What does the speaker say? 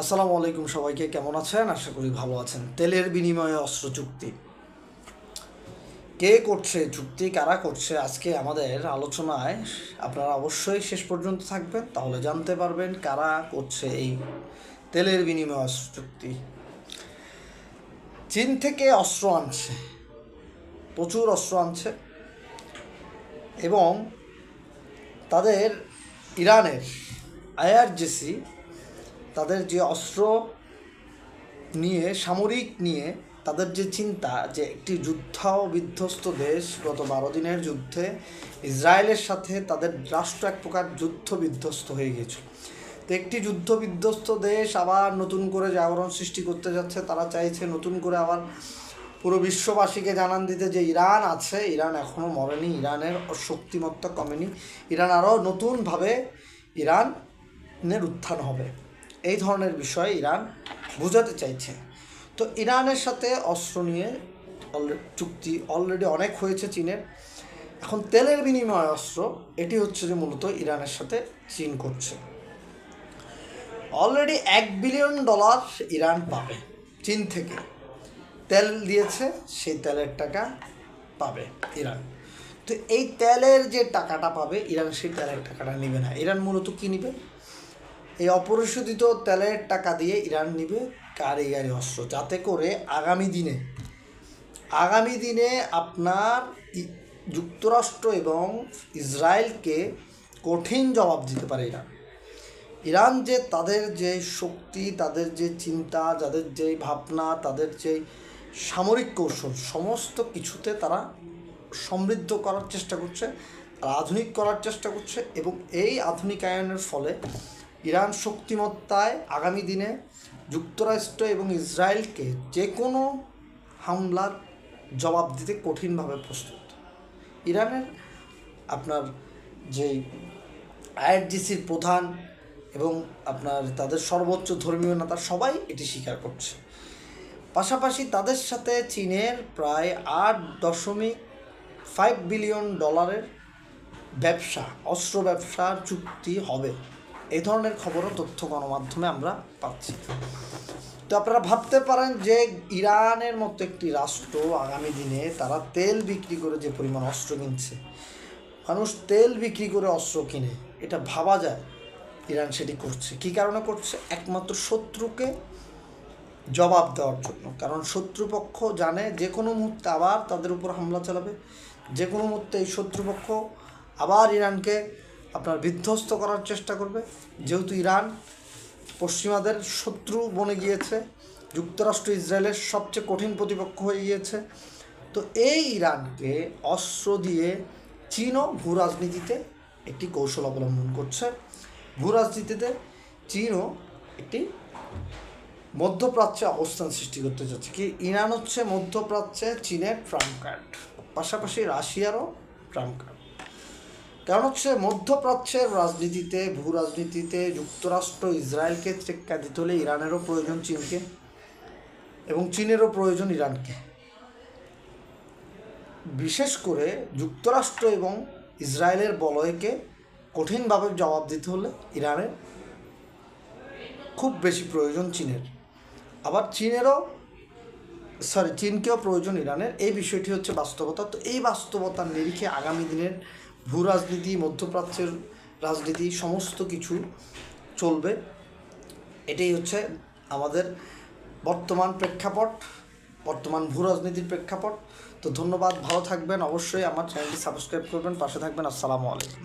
আসসালামু আলাইকুম সবাইকে, কেমন আছেন? আশা করি ভালো আছেন। তেলের বিনিময়ে অস্ত্র চুক্তি। কে করছে চুক্তি, কারা করছে, আজকে আমাদের আলোচনায় আপনারা অবশ্যই শেষ পর্যন্ত থাকবেন, তাহলে জানতে পারবেন কারা করছে এই তেলের বিনিময়ে অস্ত্র চুক্তি। চীন থেকে অস্ত্র আনছে। প্রচুর অস্ত্র আনছে। এবং তাদের ইরানের আইআরজিসি তাদের যে অস্ত্র নিয়ে, সামরিক নিয়ে, তাদের যে চিন্তা যে একটি যুদ্ধ বিধ্বস্ত দেশ গত বারো দিনের যুদ্ধে ইসরায়েলের সাথে তাদের রাষ্ট্র এক প্রকার যুদ্ধ বিধ্বস্ত হয়ে গিয়েছিল। তো একটি যুদ্ধ বিধ্বস্ত দেশ আবার নতুন করে জাগরণ সৃষ্টি করতে যাচ্ছে, তারা চাইছে নতুন করে আবার পুরো বিশ্ববাসীকে জানান দিতে যে ইরান আছে, ইরান এখনও মরেনি, ইরানের শক্তিমত্তা কমেনি, ইরান আরও নতুনভাবে ইরানের উত্থান হবে। এই ধরনের বিষয় ইরান বোঝাতে চাইছে। তো ইরানের সাথে অস্ত্র নিয়ে চুক্তি অলরেডি অনেক হয়েছে চীনের। এখন তেলের বিনিময় অস্ত্র, এটি হচ্ছে যে মূলত ইরানের সাথে চীন করছে। অলরেডি এক বিলিয়ন ডলার ইরান পাবে চীন থেকে। তেল দিয়েছে, সেই তেলের টাকা পাবে ইরান। তো এই তেলের যে টাকাটা পাবে, ইরান সেই তেলের টাকাটা নেবে না। ইরান মূলত কী নেবে? এই অপরিশোধিত তেলের টাকা দিয়ে ইরান নিবে কারিগরি অস্ত্র, যাতে করে আগামী দিনে আগামী দিনে আপনার যুক্তরাষ্ট্র এবং ইসরায়েলকে কঠিন জবাব দিতে পারে ইরান। ইরান যে তাদের যে শক্তি, তাদের যে চিন্তা, যাদের যে ভাবনা, তাদের যে সামরিক কৌশল, সমস্ত কিছুতে তারা সমৃদ্ধ করার চেষ্টা করছে, তারা আধুনিক করার চেষ্টা করছে এবং এই আধুনিকায়নের ফলে ইরান শক্তিমত্তায় আগামী দিনে যুক্তরাষ্ট্র এবং ইসরায়েলকে যে কোনো হামলার জবাব দিতে কঠিনভাবে প্রস্তুত। ইরানের আপনার যেই আইআরজিসির প্রধান এবং আপনার তাদের সর্বোচ্চ ধর্মীয় নেতা সবাই এটি স্বীকার করছে। পাশাপাশি তাদের সাথে চীনের প্রায় আট দশমিক ফাইভ বিলিয়ন ডলারের ব্যবসা, অস্ত্র ব্যবসার চুক্তি হবে। এই ধরনের খবরও তথ্য গণমাধ্যমে আমরা পাচ্ছি। তো আপনারা ভাবতে পারেন যে ইরানের মতো একটি রাষ্ট্র আগামী দিনে তারা তেল বিক্রি করে যে পরিমাণ অস্ত্র কিনছে, মানুষ তেল বিক্রি করে অস্ত্র কিনে, এটা ভাবা যায় ইরান সেটি করছে। কী কারণে করছে? একমাত্র শত্রুকে জবাব দেওয়ার জন্য। কারণ শত্রুপক্ষ জানে যে কোনো মুহূর্তে আবার তাদের উপর হামলা চালাবে, যে কোনো মুহূর্তে এই শত্রুপক্ষ আবার ইরানকে আপনার বিধ্বস্ত করার চেষ্টা করবে। যেহেতু ইরান পশ্চিমাদের শত্রু বনে গিয়েছে, যুক্তরাষ্ট্র ইসরায়েলের সবচেয়ে কঠিন প্রতিপক্ষ হয়ে গিয়েছে। তো এই ইরানকে অস্ত্র দিয়ে চীনও ভূ রাজনীতিতে একটি কৌশল অবলম্বন করছে। ভূ রাজনীতিতে চীনও একটি মধ্যপ্রাচ্যে অবস্থান সৃষ্টি করতে চাচ্ছে কি ইরান হচ্ছে মধ্যপ্রাচ্যে চীনের ট্রাম্প কার্ড, পাশাপাশি রাশিয়ারও ট্রাম্প কার্ড। কারণ হচ্ছে মধ্যপ্রাচ্যের রাজনীতিতে, ভূ রাজনীতিতে যুক্তরাষ্ট্র ইসরায়েলকে টেক্কা দিতে হলে ইরানেরও প্রয়োজন চীনকে এবং চীনেরও প্রয়োজন ইরানকে। বিশেষ করে যুক্তরাষ্ট্র এবং ইসরায়েলের বলয়কে কঠিনভাবে জবাব দিতে হলে ইরানের খুব বেশি প্রয়োজন চীনের। আবার চীনেরও, সরি, চীনকেও প্রয়োজন ইরানের। এই বিষয়টি হচ্ছে বাস্তবতা। তো এই বাস্তবতার নিরিখে আগামী দিনের ভূ রাজনীতি মধ্যপ্রাচ্যের রাজনীতি, সমস্ত কিছু চলবে। এটাই হচ্ছে আমাদের বর্তমান প্রেক্ষাপট, বর্তমান ভূ রাজনীতির প্রেক্ষাপট। তো ধন্যবাদ, ভালো থাকবেন। অবশ্যই আমার চ্যানেলটি সাবস্ক্রাইব করবেন। পাশে থাকবেন। আসসালামু আলাইকুম।